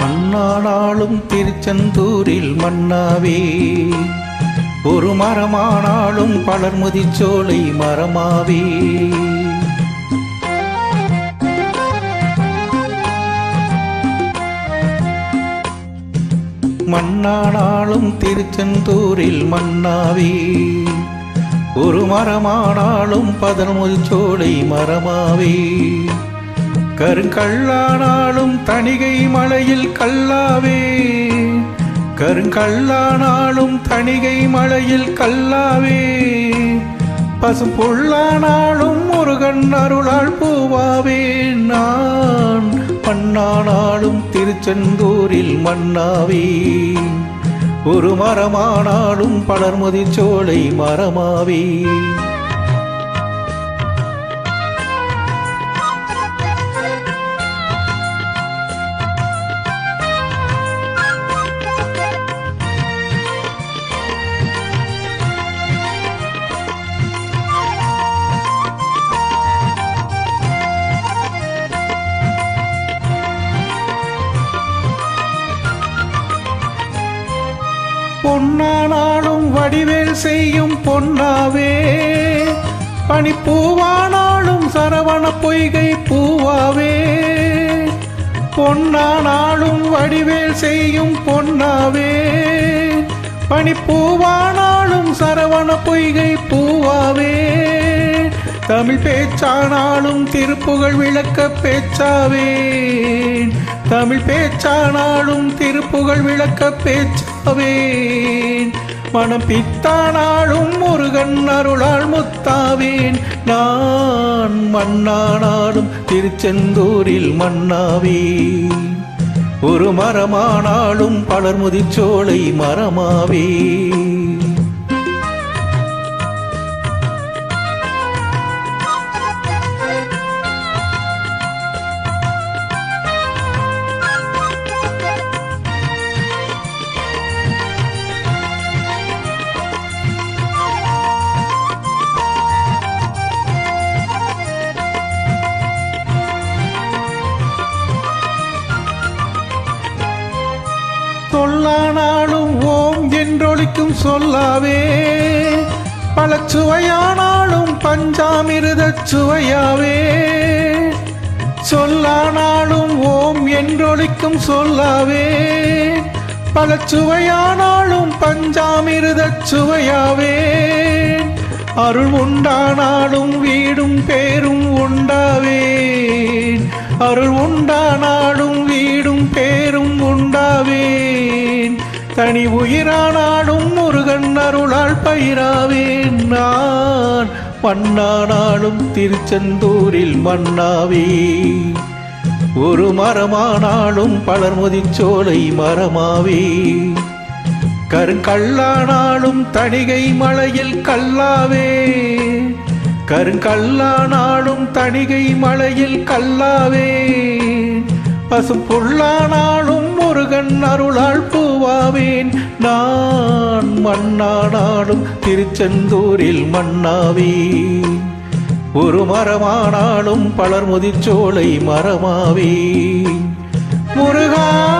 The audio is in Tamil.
மண்ணானாலும் திருச்செந்தூரில் மன்னாவே. ஒரு மரமானாலும் பலர்முதிச்சோலை மரமாவே. மண்ணானாலும் திருச்செந்தூரில் மன்னாவே. ஒரு மரமானாலும் பதினொரு சோலை மரமாவே. கருங்கல்லானாலும் தணிகை மலையில் கல்லாவே. கருங்கல்லானாலும் தணிகை மலையில் கல்லாவே. பசும் புல்லானாலும் முருகன் அருளால் பூவாவே. நான் பண்ணானாலும் திருச்செந்தூரில் மன்னாவே. ஒரு மரமானாலும் பலர்முதி மரமாவே. பொன்னானாலும் வடிவேல் செய்யும் பொன்னாவே. பனிப்பூவானாலும் சரவண பொய்கை பூவாவே. பொன்னானாலும் வடிவேல் செய்யும் பொன்னாவே. பனிப்பூவானாலும் சரவண பொய்கை பூவாவே. தமிழ் பேச்சானாலும் திருப்புகழ் விளக்க பேச்சாவேன். தமிழ் பேச்சானாலும் திருப்புகழ் விளக்க பேச்சாவேன். மனம் பித்தானாலும் முருகன் அருளால் முத்தாவேன். நான் மண்ணானாலும் திருச்செந்தூரில் மண்ணாவேன் ஒரு மரமானாலும் பலர்முதிச்சோலை மரமாவேன். சொல்லானாலும் ஓம் என்றொழிக்கும் சொல்லாவே. பல சுவையானாலும் பஞ்சாமிருதச் சுவையாவே. சொல்லானாலும் ஓம் என்றொழிக்கும் சொல்லாவே. பல சுவையானாலும் பஞ்சாமிருதச் சுவையாவே. அருள் உண்டானாலும் வீடும் பேரும் உண்டாவே அருள் உண்டா தனி உயிரானாலும் முருகன் அருளால் பயிராவேன் நான். மண்ணானாலும் திருச்செந்தூரில் மன்னாவே. ஒரு மரமானாலும் பலர்முதிச்சோலை மரமாவே. கருங்கல்லானாலும் தணிகை மலையில் கல்லாவே. கருங்கல்லானாலும் தணிகை மலையில் கல்லாவே. பசும் புல்லானாலும் முருகன் அருளால் மன்னாவேன் நான் மண்ணானாலும் திருச்செந்தூரில் மன்னாவே. ஒரு மரமானாலும் பலர்முதிச்சோலை மரமாவே. முருகா